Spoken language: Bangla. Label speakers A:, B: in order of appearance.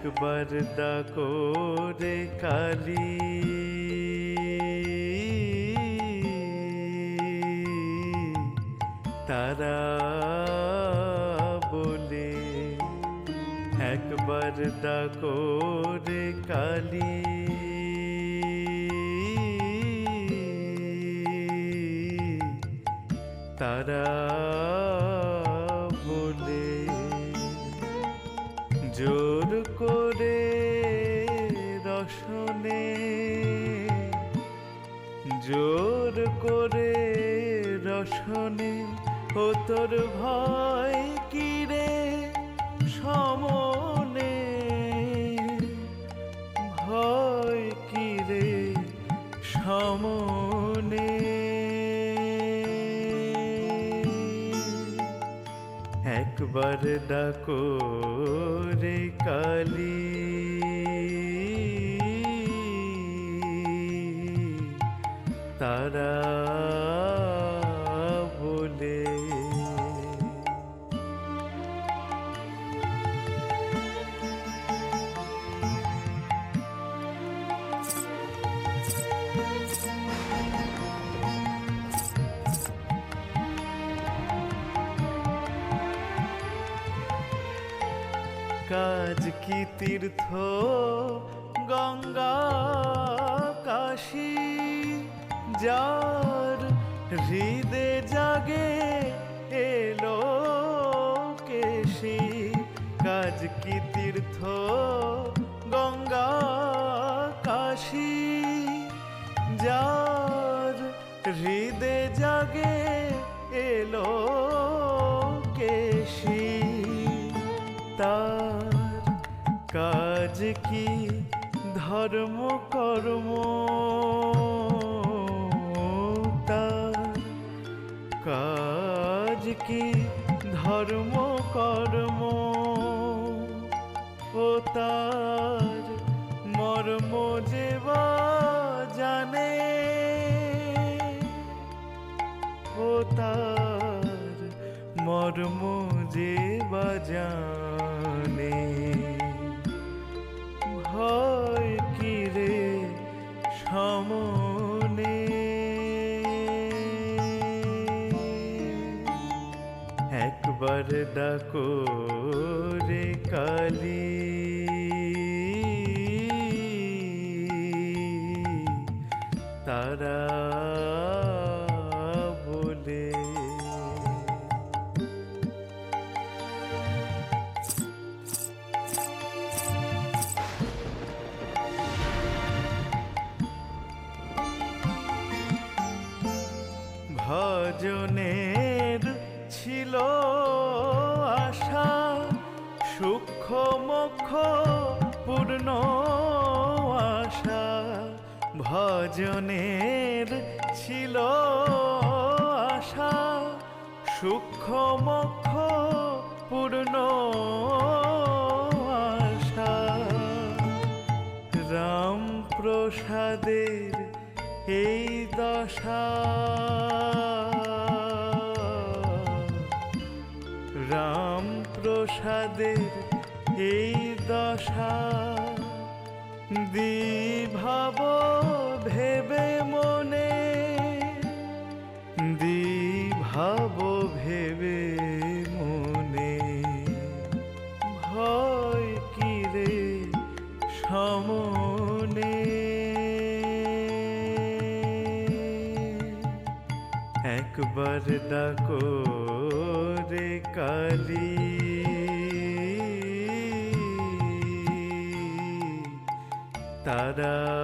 A: একবার ডাকো কালী তারা বলে একবার ডাকো রে কালী তারা বলে জোর রসনে জোর করে রসনে ও তোর ভয় কিরে সমনে? ভয় কিরে সমনে? একবার ডাকো রে কালী। তারা বলে। কাজ কি তীর্থ গঙ্গা কাশী? যার হৃদে জাগে এলো কেশি। কাজ কি তীর্থ গঙ্গা কাশী? যার হৃদে জাগে এলো কেশি। তার কাজ কি ধর্ম কর্ম? কাজ কি? ধর্ম, কর্ম ও তার মর্ম যে জানে ও তার মর্ম যে বাজানে ভয় কিরে সমনে একবার ডাকো রে কালী। তারা বলে ভজনের ছিল মক্ষ পূর্ণ আশা ভজনের ছিল আশা। সূক্ষ্ম মক্ষ পূর্ণ আশা। রাম প্রসাদের এই দশা। রাম প্রসাদের এই দশা দিভাব ভেবে মনে দিভাব ভেবে মনে। ভয় কিরে সমনে? একবার ডাকো রে কালী। তারা